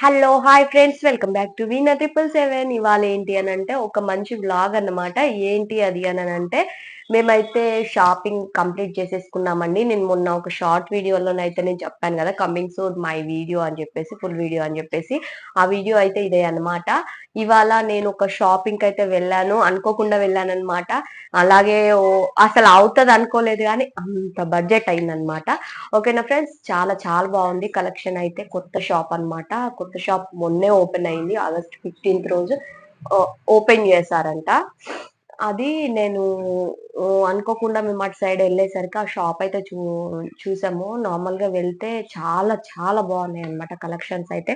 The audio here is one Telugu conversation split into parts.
Hello hi friends welcome back to Veena triple seven ఇవాళ ఏంటి అని అంటే ఒక మంచి బ్లాగ్ అన్నమాట. ఏంటి అది అని అంటే మేమైతే షాపింగ్ కంప్లీట్ చేసేసుకున్నామండి. నేను మొన్న ఒక షార్ట్ వీడియోలోనైతే నేను చెప్పాను కదా కమింగ్ సూన్ మై వీడియో అని చెప్పేసి ఫుల్ వీడియో అని చెప్పేసి. ఆ వీడియో అయితే ఇదే అన్నమాట. ఇవాళ నేను ఒక షాపింగ్ అయితే వెళ్ళాను అనుకోకుండా వెళ్ళాను అనమాట అలాగే అసలు అవుతుంది అనుకోలేదు కానీ అంత బడ్జెట్ అయిందనమాట ఓకేనా ఫ్రెండ్స్? చాలా చాలా బాగుంది కలెక్షన్ అయితే. కొత్త షాప్ అన్నమాట. కొత్త షాప్ మొన్నే ఓపెన్ అయింది. ఆగస్ట్ ఫిఫ్టీన్త్ రోజు ఓపెన్ చేశారంట. అది నేను అనుకోకుండా మేము అటు సైడ్ వెళ్ళేసరికి ఆ షాప్ అయితే చూ చూసాము. నార్మల్గా వెళ్తే చాలా చాలా బాగున్నాయి అన్నమాట కలెక్షన్స్ అయితే.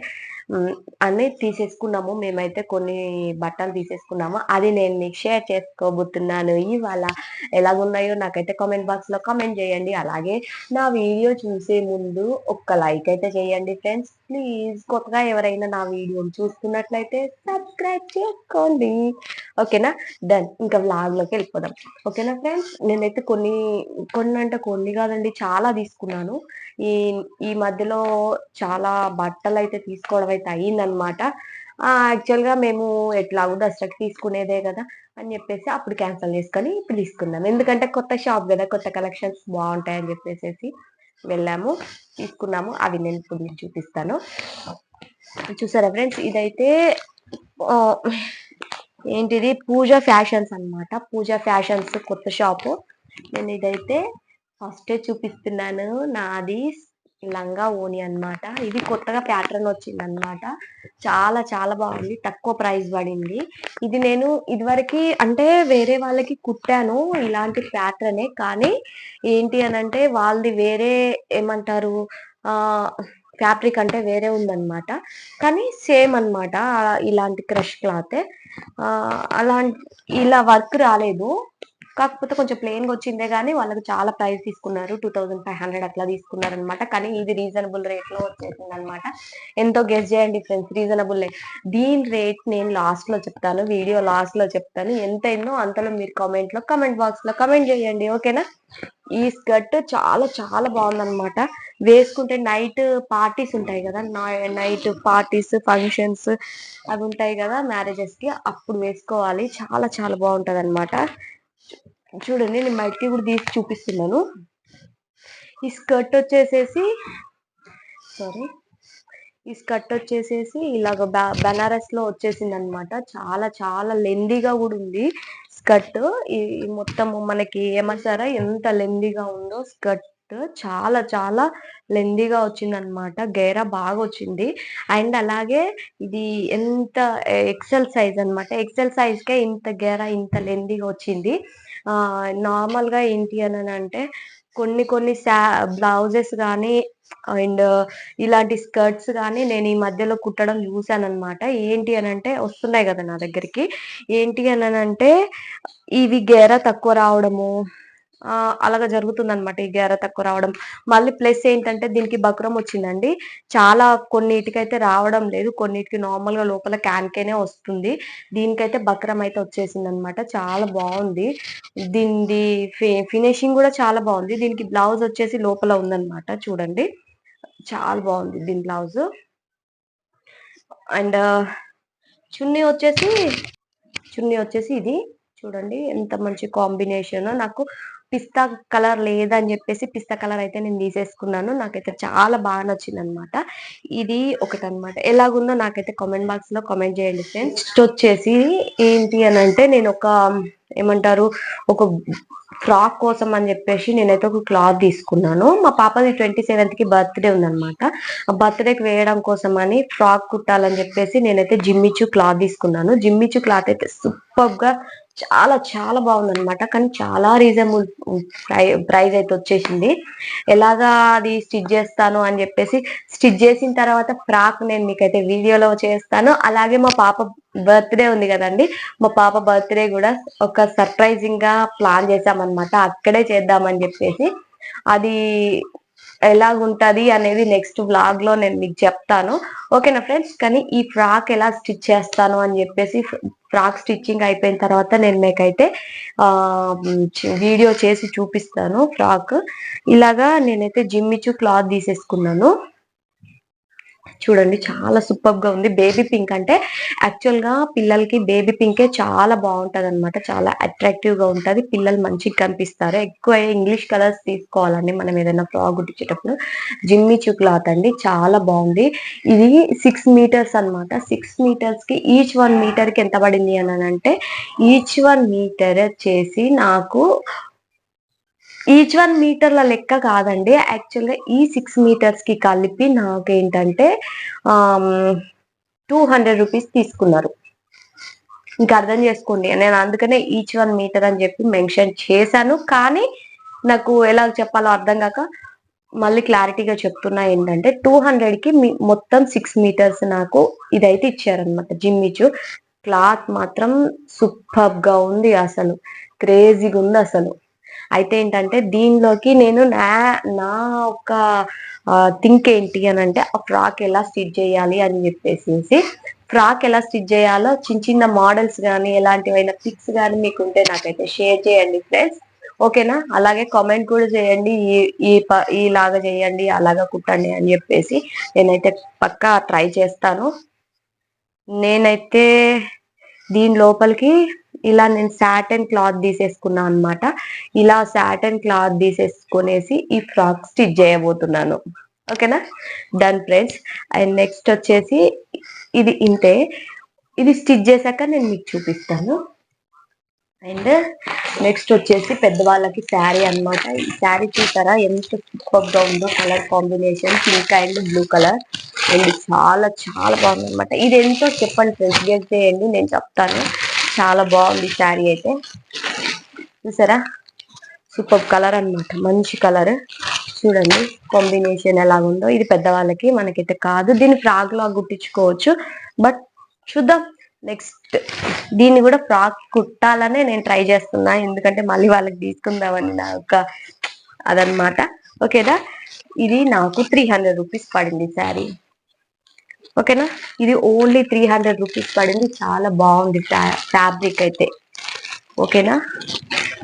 అన్నీ అన్ని తీసేసుకున్నాము. మేమైతే కొన్ని బట్టలు తీసేసుకున్నాము. అది నేను మీకు షేర్ చేసుకోబోతున్నాను. ఇవాళ ఎలాగున్నాయో నాకైతే కామెంట్ బాక్స్లో కామెంట్ చేయండి. అలాగే నా వీడియో చూసే ముందు ఒక్క లైక్ అయితే చేయండి ఫ్రెండ్స్. ప్లీజ్ కొత్తగా ఎవరైనా నా వీడియోని చూస్తున్నట్లయితే సబ్స్క్రైబ్ చేసుకోండి. ఓకేనా? డన్. ఇంకా వ్లాగ్లోకి వెళ్ళిపోదాం. ఓకే ఓకేనా ఫ్రెండ్స్ నేనైతే కొన్ని కొన్ని అంటే కొన్ని కాదండి చాలా తీసుకున్నాను. ఈ ఈ మధ్యలో చాలా బట్టలు అయితే తీసుకోవడం అయితే అయ్యిందనమాట యాక్చువల్గా మేము ఎట్లాగో దసరాకి తీసుకునేదే కదా అని చెప్పేసి అప్పుడు క్యాన్సిల్ చేసుకొని ఇప్పుడు తీసుకున్నాను ఎందుకంటే కొత్త షాప్ కదా కొత్త కలెక్షన్స్ బాగుంటాయని చెప్పేసి వెళ్ళాము తీసుకున్నాము. అవి నేను ఇప్పుడు చూపిస్తాను. చూసారా ఫ్రెండ్స్? ఇదైతే ఏంటిది? పూజ ఫ్యాషన్స్ అన్నమాట. పూజ ఫ్యాషన్స్ కొత్త షాపు. నేను ఇదైతే ఫస్ట్ చూపిస్తున్నాను. నాది లంగా ఓని అన్నమాట. ఇది కొత్తగా ప్యాటర్న్ వచ్చింది అన్నమాట చాలా చాలా బాగుంది. తక్కువ ప్రైస్ పడింది. ఇది నేను ఇదివరకు అంటే వేరే వాళ్ళకి కుట్టాను. ఇలాంటి ప్యాటర్నే. కానీ ఏంటి అని అంటే వాళ్ళది వేరే ఏమంటారు? ఫ్యాబ్రిక్ అంటే వేరే ఉందన్నమాట. కానీ సేమ్ అన్నమాట ఇలాంటి క్రష్ క్లాతే. అలా ఇలా వర్క్ రాలేదు. కాకపోతే కొంచెం ప్లెయిన్గా వచ్చిందే కానీ వాళ్ళకి చాలా ప్రైస్ తీసుకున్నారు. టూ థౌజండ్ ఫైవ్ హండ్రెడ్ అట్లా తీసుకున్నారు అనమాట కానీ ఇది రీజనబుల్ రేట్లో వచ్చేసింది అనమాట ఎంతో గెస్ చేయండి ఫ్రెండ్స్ రీజనబుల్ దీని రేట్ నేను లాస్ట్లో చెప్తాను వీడియో లాస్ట్లో చెప్తాను. ఎంత అంతలో మీరు కామెంట్లో కమెంట్ బాక్స్లో కమెంట్ చేయండి. ఓకేనా? ఈ స్కర్ట్ చాలా చాలా బాగుందన్నమాట. వేసుకుంటే నైట్ పార్టీస్ ఉంటాయి కదా నైట్ పార్టీస్ ఫంక్షన్స్ అవి ఉంటాయి కదా మ్యారేజెస్కి. అప్పుడు వేసుకోవాలి. చాలా చాలా బాగుంటది అనమాట చూడండి నేను బయటికి కూడా తీసి చూపిస్తున్నాను. ఈ స్కర్ట్ వచ్చేసేసి సారీ ఈ స్కర్ట్ వచ్చేసేసి ఇలాగ బ- లో వచ్చేసింది అనమాట చాలా చాలా లెందీగా కూడా ఉంది స్కర్ట్. ఈ ఈ మొత్తం మనకి ఏమంటారా? ఎంత లెందీగా ఉందో స్కర్ట్. చాలా చాలా లెందీగా వచ్చింది అనమాట గేరా బాగా వచ్చింది. అండ్ అలాగే ఇది ఎంత ఎక్సెల్ సైజ్ అన్నమాట. ఎక్సెల్ సైజ్కే ఇంత గేరా ఇంత లెందీగా వచ్చింది. ఆ ఏంటి అని అంటే కొన్ని కొన్ని శా బ్లౌజెస్ కానీ అండ్ ఇలాంటి స్కర్ట్స్ కానీ నేను ఈ మధ్యలో కుట్టడం చూసాను అనమాట ఏంటి అని అంటే వస్తున్నాయి కదా నా దగ్గరికి. ఏంటి అని అంటే ఇవి గేర తక్కువ రావడము అలాగా జరుగుతుందనమాట ఈ గేర తక్కువ రావడం. మళ్ళీ ప్లస్ ఏంటంటే దీనికి బక్రం వచ్చిందండి. చాలా కొన్నిటికైతే రావడం లేదు. కొన్నిటికి నార్మల్గా లోపల క్యాన్కేనే వస్తుంది. దీనికైతే బక్రం అయితే వచ్చేసింది అనమాట చాలా బాగుంది. దీనిది ఫినిషింగ్ కూడా చాలా బాగుంది. దీనికి బ్లౌజ్ వచ్చేసి లోపల ఉందన్నమాట. చూడండి. చాలా బాగుంది దీని బ్లౌజ్. అండ్ చున్నీ వచ్చేసి చున్నీ వచ్చేసి ఇది. చూడండి ఎంత మంచి కాంబినేషన్. నాకు పిస్తా కలర్ లేదని చెప్పేసి పిస్తా కలర్ అయితే నేను తీసేసుకున్నాను. నాకైతే చాలా బాగా నచ్చింది అనమాట ఇది ఒకటి అనమాట ఎలాగుందో నాకైతే కామెంట్ బాక్స్లో కామెంట్ చేయండి ఫ్రెండ్స్ నెక్స్ట్ వచ్చేసి ఏంటి అని అంటే నేను ఒక ఏమంటారు ఒక ఫ్రాక్ కోసం అని చెప్పేసి నేనైతే ఒక క్లాత్ తీసుకున్నాను. మా పాపది ట్వంటీ సెవెంత్కి బర్త్డే ఉందనమాట. ఆ బర్త్డేకి వేయడం కోసం అని ఫ్రాక్ కుట్టాలని చెప్పేసి నేనైతే జిమ్మిచు క్లాత్ తీసుకున్నాను. జిమ్మిచు క్లాత్ అయితే సూపర్గా చాలా చాలా బాగుందన్నమాట. కానీ చాలా రీజనబుల్ ప్రై ప్రైస్ అయితే వచ్చేసింది. ఎలాగా అది స్టిచ్ చేస్తాను అని చెప్పేసి స్టిచ్ చేసిన తర్వాత ఫ్రాక్ నేను మీకైతే వీడియోలో చేస్తాను. అలాగే మా పాప బర్త్డే ఉంది కదండి. మా పాప బర్త్డే కూడా ఒక సర్ప్రైజింగ్గా ప్లాన్ చేసామన్నమాట అక్కడే చేద్దామని చెప్పేసి. అది ఎలాగుంటది అనేది నెక్స్ట్ బ్లాగ్లో నేను మీకు చెప్తాను. ఓకేనా ఫ్రెండ్స్ కానీ ఈ ఫ్రాక్ ఎలా స్టిచ్ చేస్తాను అని చెప్పేసి ఫ్రాక్ స్టిచ్చింగ్ అయిపోయిన తర్వాత నేను మీకైతే ఆ వీడియో చేసి చూపిస్తాను ఫ్రాక్. ఇలాగా నేనైతే జిమ్మిచు క్లాత్ తీసేసుకున్నాను. చూడండి చాలా సూపర్గా ఉంది. బేబీ పింక్ అంటే యాక్చువల్గా పిల్లలకి బేబీ పింకే చాలా బాగుంటది అనమాట చాలా అట్రాక్టివ్గా ఉంటది. పిల్లలు మంచిగా కనిపిస్తారు. ఎక్కువ ఇంగ్లీష్ కలర్స్ తీసుకోవాలండి మనం ఏదైనా ఫ్రాక్ కుట్టించేటప్పుడు. జిమ్మిచూ క్లాత్ అండి. చాలా బాగుంది. ఇది సిక్స్ మీటర్స్ అన్నమాట. సిక్స్ మీటర్స్కి ఈచ్ వన్ మీటర్కి ఎంత పడింది అని అంటే ఈచ్ వన్ మీటర్ వచ్చేసి నాకు ఈచ్ వన్ మీటర్ల లెక్క కాదండి. యాక్చువల్గా ఈ సిక్స్ మీటర్స్కి కలిపి నాకేంటంటే టూ హండ్రెడ్ రూపీస్ తీసుకున్నారు. ఇంకా అర్థం చేసుకోండి. నేను అందుకనే ఈచ్ వన్ మీటర్ అని చెప్పి మెన్షన్ చేశాను. కానీ నాకు ఎలా చెప్పాలో అర్థం కాక మళ్ళీ క్లారిటీగా చెప్తున్నా ఏంటంటే టూ హండ్రెడ్కి మీ- మొత్తం సిక్స్ మీటర్స్ నాకు ఇదైతే ఇచ్చారనమాట జిమ్ ఇచ్చు. క్లాత్ మాత్రం సూపర్గా ఉంది అసలు. క్రేజీగా ఉంది అసలు. అయితే ఏంటంటే దీనిలోకి నేను నా నా ఒక థింక్ ఏంటి అని అంటే ఆ ఫ్రాక్ ఎలా స్టిచ్ చేయాలి అని చెప్పేసి ఫ్రాక్ ఎలా స్టిచ్ చేయాలో చిన్న చిన్న మోడల్స్ కానీ ఎలాంటివైనా పిక్స్ కానీ మీకు ఉంటే నాకైతే షేర్ చేయండి ఫ్రెండ్స్. ఓకేనా? అలాగే కామెంట్ కూడా చేయండి. ఈ ఈ ప- ఈలాగా చేయండి అలాగా కుట్టండి అని చెప్పేసి నేనైతే పక్కా ట్రై చేస్తాను. నేనైతే దీని లోపలికి ఇలా నేను సాటన్ క్లాత్ తీసేసుకున్నా అనమాట ఇలా సాటన్ క్లాత్ తీసేసుకునేసి ఈ ఫ్రాక్ స్టిచ్ చేయబోతున్నాను. ఓకేనా? డన్ ఫ్రెండ్స్ అండ్ నెక్స్ట్ వచ్చేసి ఇది ఇంతే. ఇది స్టిచ్ చేశాక నేను మీకు చూపిస్తాను. అండ్ నెక్స్ట్ వచ్చేసి పెద్దవాళ్ళకి శారీ అన్నమాట. ఈ శారీ చూసారా? ఎంత సూపర్గా ఉందో colour combination. Pink and blue colour. And చాలా చాలా బాగుంది అనమాట ఇది ఎంతో చెప్పండి ఫ్రెండ్స్. గెట్ చేయండి. నేను చెప్తాను. చాలా బాగుంది శారీ అయితే. చూసారా? సూపర్ కలర్ అన్నమాట. మంచి కలర్. చూడండి కాంబినేషన్ ఎలా ఉందో ఇది పెద్దవాళ్ళకి మనకైతే కాదు. దీన్ని ఫ్రాక్ లా గుట్టించుకోవచ్చు బట్ చూద్దాం. నెక్స్ట్ దీన్ని కూడా ఫ్రాక్ కుట్టాలనే నేను ట్రై చేస్తున్నా. ఎందుకంటే మళ్ళీ వాళ్ళకి తీసుకుందామని నా ఒక అదనమాట. ఓకేనా? ఇది నాకు త్రీ హండ్రెడ్ రూపీస్ పడింది శారీ. ఓకేనా? ఇది ఓన్లీ త్రీ హండ్రెడ్ రూపీస్ పడింది. చాలా బాగుంది ఫ్యాబ్రిక్ అయితే. ఓకేనా?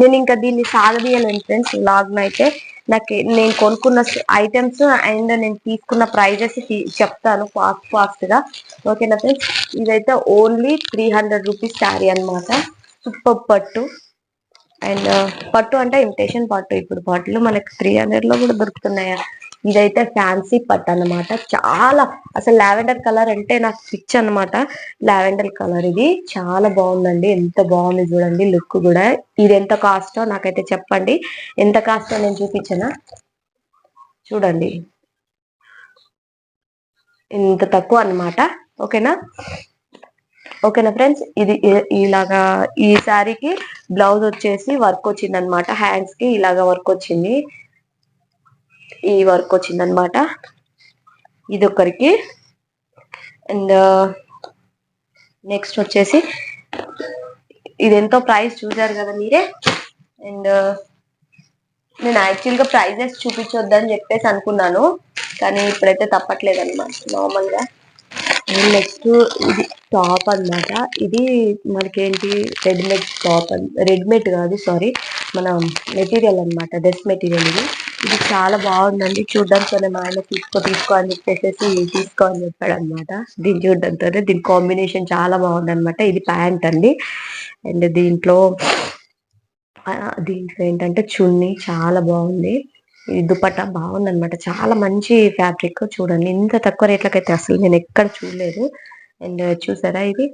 నేను ఇంకా దీన్ని సాగదీయలేను ఫ్రెండ్స్ లాగ్ను అయితే నాకు నేను కొనుక్కున్న ఐటమ్స్ అండ్ నేను తీసుకున్న ప్రైజెస్ చెప్తాను ఫాస్ట్ ఫాస్ట్గా. ఓకేనా ఫ్రెండ్స్ ఇదైతే only three hundred rupees sari అన్నమాట. సూపర్ పట్టు. అండ్ పట్టు అంటే ఇమిటేషన్ పట్టు. ఇప్పుడు పట్టులు మనకి త్రీ హండ్రెడ్లో కూడా దొరుకుతున్నాయా? ఇదైతే ఫ్యాన్సీ పట్ అన్నమాట. చాలా అసలు లావెండర్ కలర్ అంటే నాకు పిచ్ అన్నమాట. లావెండర్ కలర్ ఇది. చాలా బాగుందండి. ఎంత బాగుంది చూడండి లుక్ కూడా. ఇది ఎంత కాస్టో నాకైతే చెప్పండి. ఎంత కాస్టో నేను చూపించనా? చూడండి. ఇంత తక్కువ అన్నమాట. ఓకేనా? ఓకేనా ఫ్రెండ్స్? ఇది ఇలాగా ఈ శారీకి బ్లౌజ్ వచ్చేసి వర్క్ వచ్చింది అనమాట హ్యాండ్స్కి ఇలాగా వర్క్ వచ్చింది. ఈ వర్క్ వచ్చిందనమాట ఇది ఒకరికి అండ్ uh, నెక్స్ట్ వచ్చేసి ఇది ఎంతో ప్రైస్ చూసారు కదా మీరే? అండ్ uh, నేను యాక్చువల్గా ప్రైజెస్ చూపించొద్దని చెప్పేసి అనుకున్నాను. కానీ ఇప్పుడైతే తప్పట్లేదు అనమాట నార్మల్గా నెక్స్ట్ ఇది టాప్ అన్నమాట. ఇది మనకేంటి? రెడీమేడ్ టాప్ రెడీమేడ్ కాదు సారీ మన మెటీరియల్ అన్నమాట డ్రెస్ మెటీరియల్ ఇది. ఇది చాలా బాగుందండి. చూడడంతోనే మా ఆయన తీసుకో తీసుకో అని చెప్పేసి తీసుకో అని చెప్పాడు అనమాట దీన్ని చూడడంతోనే దీని కాంబినేషన్ చాలా బాగుంది అనమాట ఇది ప్యాంట్ అండి. అండ్ దీంట్లో దీంట్లో ఏంటంటే చున్నీ చాలా బాగుంది. ఇది దుపట్టా బాగుంది అనమాట చాలా మంచి ఫ్యాబ్రిక్ చూడండి. ఇంత తక్కువ రేట్లకైతే అసలు నేను ఎక్కడ చూడలేదు. అండ్ చూసారా ఇది?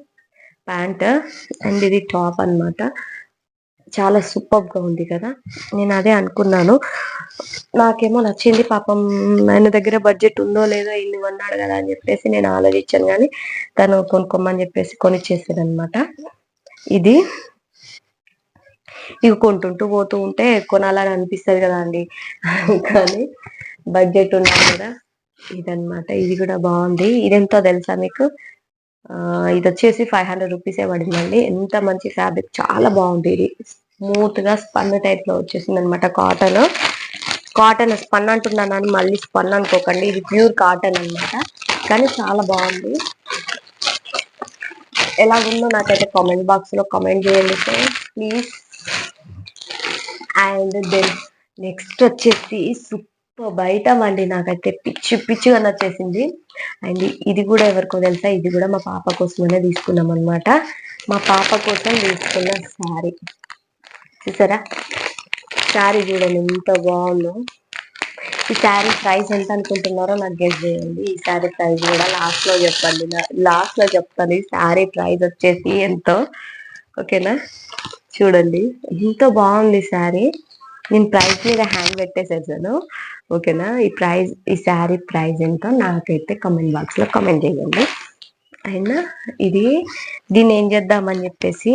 ప్యాంట్ అండ్ ఇది టాప్ అన్నమాట. చాలా సూపర్గా ఉంది కదా? నేను అదే అనుకున్నాను. నాకేమో నచ్చింది పాపం ఆయన దగ్గర బడ్జెట్ ఉందో లేదో ఇన్ని కొన్నాడు కదా అని చెప్పేసి నేను ఆలోచించాను కానీ తను కొనుక్కోమని చెప్పేసి కొనిచ్చేసాను అనమాట ఇది ఇవి కొంటుంటూ పోతూ ఉంటే కొనాలని అనిపిస్తుంది కదా అండి. కానీ బడ్జెట్ ఉన్నా కూడా ఇదనమాట ఇది కూడా బాగుంది. ఇదెంతో తెలుసా మీకు? ఇది వచ్చేసి ఫైవ్ హండ్రెడ్ రూపీసే పడిందండి. ఎంత మంచి ఫ్యాబ్రిక్ చాలా బాగుంది ఇది. స్మూత్గా స్పన్ టైప్లో వచ్చేసింది అనమాట కాటన్. కాటన్ స్పన్ అంటున్నాను అని మళ్ళీ స్పన్ అనుకోకండి. ఇది ప్యూర్ కాటన్ అన్నమాట కానీ చాలా బాగుంది. ఎలా ఉందో నాకైతే కామెంట్ బాక్స్లో కామెంట్ చేయండి ప్లీజ్. అండ్ దెన్ నెక్స్ట్ వచ్చేసి సూపర్ బయట మండి నాకైతే పిచ్చి పిచ్చిగా నచ్చేసింది. అండ్ ఇది కూడా ఎవరికో తెలుసా? ఇది కూడా మా పాప కోసమనే తీసుకున్నాం అనమాట మా పాప కోసం తీసుకున్న శారీ. చూసారా? శారీ చూడండి ఎంత బాగుందో. ఈ శారీ ప్రైస్ ఎంత అనుకుంటున్నారో నాకు గెస్ చేయండి. ఈ శారీ ప్రైస్ కూడా లాస్ట్లో చెప్పండి. లాస్ట్లో చెప్తాను. ఈ శారీ ప్రైస్ వచ్చేసి ఎంతో. ఓకేనా? చూడండి ఎంత బాగుంది శారీ. నేను ప్రైస్ మీద హ్యాండ్ పెట్టేసేసాను ఓకేనా ఈ ప్రైస్ ఈ శారీ ప్రైస్ ఎంతో నాకైతే కమెంట్ బాక్స్లో కమెంట్ చేయండి. అయినా ఇది దీన్ని ఏం చేద్దామని చెప్పేసి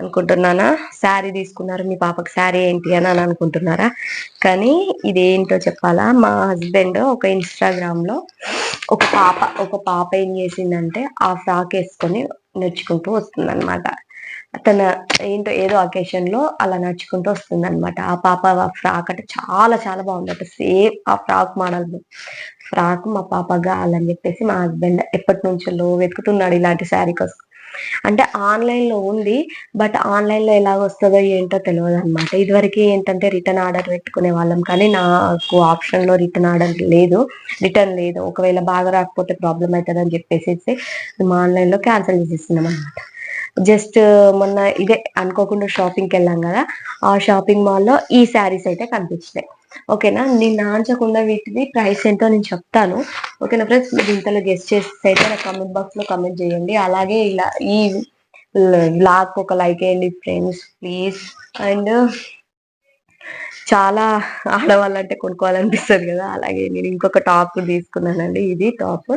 అనుకుంటున్నానా? శారీ తీసుకున్నారు. మీ పాపకి శారీ ఏంటి అని అని అనుకుంటున్నారా? కానీ ఇది ఏంటో చెప్పాలా? మా హస్బెండ్ ఒక ఇన్స్టాగ్రామ్లో ఒక పాప ఒక పాప ఏం చేసిందంటే ఆ ఫ్రాక్ వేసుకొని నడుచుకుంటూ వస్తుందన్నమాట. తన ఏంటో ఏదో అకేషన్లో అలా నడుచుకుంటూ వస్తుంది అనమాట ఆ పాప ఫ్రాక్ అంటే చాలా చాలా బాగుందట. సేమ్ ఆ ఫ్రాక్ మోడల్ ఫ్రాక్ మా పాప కావాలని చెప్పేసి మా హస్బెండ్ ఎప్పటి నుంచో వెతుకుతున్నాడు ఇలాంటి శారీ కోసం. అంటే ఆన్లైన్లో ఉంది బట్ ఆన్లైన్లో ఎలా వస్తుందో ఏంటో తెలియదు అనమాట ఇదివరకు ఏంటంటే రిటర్న్ ఆర్డర్ పెట్టుకునే వాళ్ళం కానీ నాకు ఆప్షన్లో రిటర్న్ ఆర్డర్ లేదు. రిటర్న్ లేదు. ఒకవేళ బాగా రాకపోతే ప్రాబ్లం అవుతుంది అని చెప్పేసి మా ఆన్లైన్లో క్యాన్సిల్ చేసేస్తున్నాం అనమాట జస్ట్ మొన్న ఇదే అనుకోకుండా షాపింగ్కి వెళ్ళాం కదా ఆ షాపింగ్ మాల్లో ఈ శారీస్ అయితే కనిపించినాయి. ఓకేనా? నేను నాంచకుండా వీటిది ప్రైస్ ఎంతో నేను చెప్తాను. ఓకేనా ఫ్రెండ్స్? మీరు ఇంతలో గెస్ట్ చేసి అయితే నా కమెంట్ బాక్స్లో చేయండి. అలాగే ఇలా ఈ బ్లాగ్ ఒక లైక్ వేయండి ఫ్రెండ్స్ ప్లీజ్. అండ్ చాలా ఆడవాళ్ళంటే కొనుక్కోవాలనిపిస్తుంది కదా. అలాగే నేను ఇంకొక టాప్ తీసుకున్నానండి. ఇది టాప్.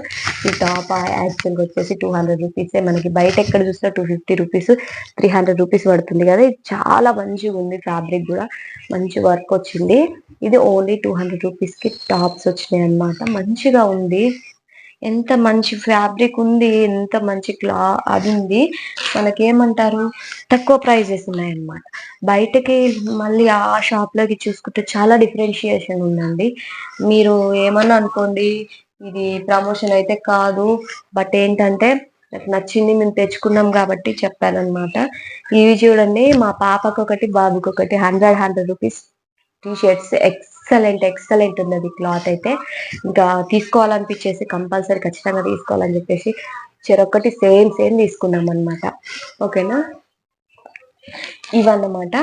ఈ టాప్ యాక్చువల్గా వచ్చేసి టూ హండ్రెడ్ రూపీసే. మనకి బయట ఎక్కడ చూస్తే two fifty rupees three hundred rupees పడుతుంది కదా. ఇది చాలా మంచిగా ఉంది ఫ్యాబ్రిక్ కూడా. మంచి వర్క్ వచ్చింది. ఇది ఓన్లీ టూ హండ్రెడ్ రూపీస్కి టాప్స్ వచ్చినాయి అనమాట మంచిగా ఉంది. ఎంత మంచి ఫ్యాబ్రిక్ ఉంది ఎంత మంచి క్లా అది ఉంది. మనకేమంటారు? తక్కువ ప్రైజెస్ ఉన్నాయన్నమాట. బయటకి మళ్ళీ ఆ షాప్లోకి చూసుకుంటే చాలా డిఫరెన్షియేషన్ ఉందండి. మీరు ఏమన్నా అనుకోండి ఇది ప్రమోషన్ అయితే కాదు బట్ ఏంటంటే నాకు నచ్చింది మేము తెచ్చుకున్నాం కాబట్టి చెప్పానమాట ఇవి చూడండి మా పాపకు ఒకటి బాబుకి ఒకటి hundred hundred rupees T shirts excellent excellent అది క్లాత్ అయితే. ఇంకా తీసుకోవాలనిపించేసి కంపల్సరీ ఖచ్చితంగా తీసుకోవాలని చెప్పేసి చెరొక్కటి సేమ్ సేమ్ తీసుకున్నాం అనమాట ఓకేనా ఇవన్నమాట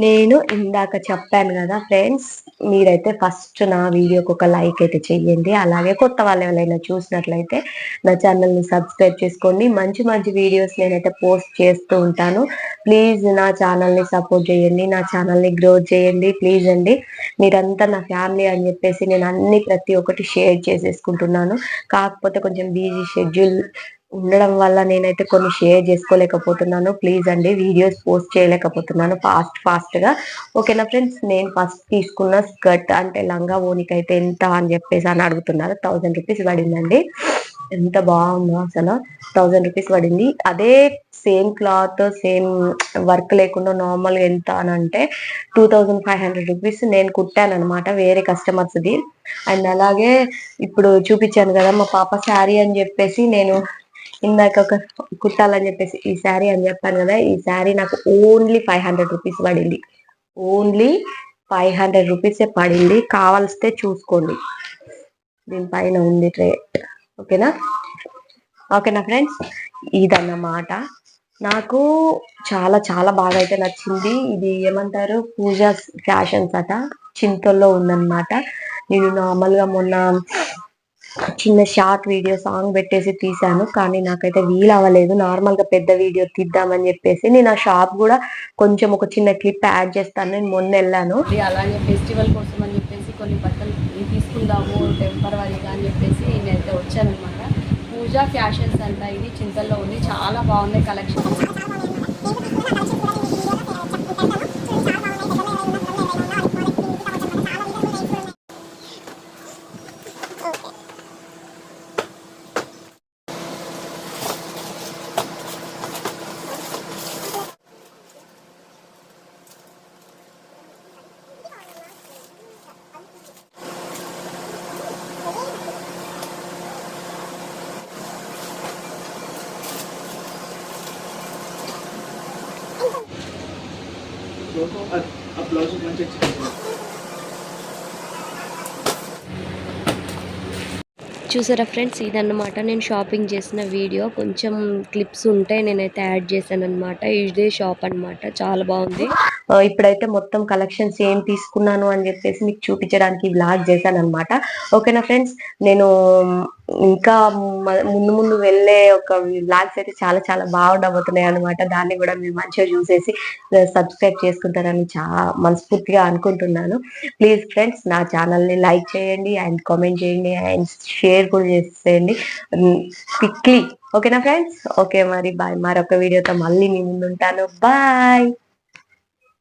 నేను ఇందాక చెప్పాను కదా ఫ్రెండ్స్ మీరైతే ఫస్ట్ నా వీడియోకి ఒక లైక్ అయితే చెయ్యండి. అలాగే కొత్త వాళ్ళు ఎవరైనా చూసినట్లయితే నా ఛానల్ని సబ్స్క్రైబ్ చేసుకోండి. మంచి మంచి వీడియోస్ నేనైతే పోస్ట్ చేస్తూ ఉంటాను. ప్లీజ్ నా ఛానల్ని సపోర్ట్ చేయండి నా ఛానల్ని గ్రో చేయండి. ప్లీజ్ అండి మీరంతా నా ఫ్యామిలీ అని చెప్పేసి నేను అన్ని ప్రతి ఒక్కటి షేర్ చేసేసుకుంటున్నాను. కాకపోతే కొంచెం బిజీ షెడ్యూల్ ఉండడం వల్ల నేనైతే కొన్ని షేర్ చేసుకోలేకపోతున్నాను. ప్లీజ్ అండి వీడియోస్ పోస్ట్ చేయలేకపోతున్నాను ఫాస్ట్ ఫాస్ట్గా ఓకేనా ఫ్రెండ్స్ నేను ఫస్ట్ తీసుకున్న స్కర్ట్ అంటే లంగా ఓనికైతే ఎంత అని చెప్పేసి అని అడుగుతున్నారు. థౌజండ్ రూపీస్ పడిందండి. ఎంత బాగుందో అసలు. థౌజండ్ రూపీస్ పడింది. అదే సేమ్ క్లాత్ సేమ్ వర్క్ లేకుండా నార్మల్గా ఎంత అని అంటే two thousand five hundred rupees నేను కుట్టాను అనమాట వేరే కస్టమర్స్ది అండ్ అలాగే ఇప్పుడు చూపించాను కదా మా పాప శారీ అని చెప్పేసి నేను ఇందాక ఒక కుట్టాలని చెప్పేసి ఈ శారీ అని చెప్పాను కదా ఈ శారీ నాకు ఓన్లీ ఫైవ్ హండ్రెడ్ రూపీస్ పడింది. ఓన్లీ ఫైవ్ హండ్రెడ్ రూపీసే పడింది. కావాల్స్తే చూసుకోండి. దీనిపైన ఉంది రేట్ ఓకేనా? ఓకేనా ఫ్రెండ్స్? ఇదన్నమాట. నాకు చాలా చాలా బాగా అయితే నచ్చింది. ఇది ఏమంటారు? పూజా ఫ్యాషన్స్ అట. చింతల్లో ఉందన్నమాట. నేను నార్మల్గా మొన్న చిన్న షార్ట్ వీడియో సాంగ్ పెట్టేసి తీసాను కానీ నాకైతే వీలు అవ్వలేదు. నార్మల్గా పెద్ద వీడియో తీద్దామని చెప్పేసి నేను ఆ షాప్ కూడా కొంచెం ఒక చిన్న క్లిప్ యాడ్ చేస్తాను. నేను మొన్న వెళ్ళాను. అలాగే ఫెస్టివల్ కోసం అని చెప్పేసి కొన్ని బట్టలు తీసుకుందాము టెంపరీగా అని చెప్పేసి నేనైతే అనమాట పూజా ఫ్యాషన్స్ అంట ఇది చింతల్లో ఉంది. చాలా బాగున్నాయి కలెక్షన్ ఆ బ్లౌజ్ చూసారా ఫ్రెండ్స్? ఇదన్నమాట. నేను షాపింగ్ చేసిన వీడియో కొంచెం క్లిప్స్ ఉంటే నేనైతే యాడ్ చేశాను అనమాట ఇదే షాప్ అనమాట చాలా బాగుంది. ఇప్పుడైతే మొత్తం కలెక్షన్స్ ఏం తీసుకున్నాను అని చెప్పేసి మీకు చూపించడానికి బ్లాగ్ చేశాను అనమాట ఓకేనా ఫ్రెండ్స్? నేను ఇంకా ముందు ముందు వెళ్ళే ఒక బ్లాగ్స్ అయితే చాలా చాలా బాగుండబోతున్నాయి అనమాట దాన్ని కూడా మీరు మంచిగా చూసేసి సబ్స్క్రైబ్ చేసుకుంటారని చాలా మనస్ఫూర్తిగా అనుకుంటున్నాను. ప్లీజ్ ఫ్రెండ్స్ నా ఛానల్ని లైక్ చేయండి అండ్ కామెంట్ చేయండి అండ్ షేర్ కూడా చేసేయండి. క్విక్లీ ఓకేనా ఫ్రెండ్స్ ఓకే మరి బాయ్ మరొక వీడియోతో మళ్ళీ మీ ముందు ఉంటాను. బాయ్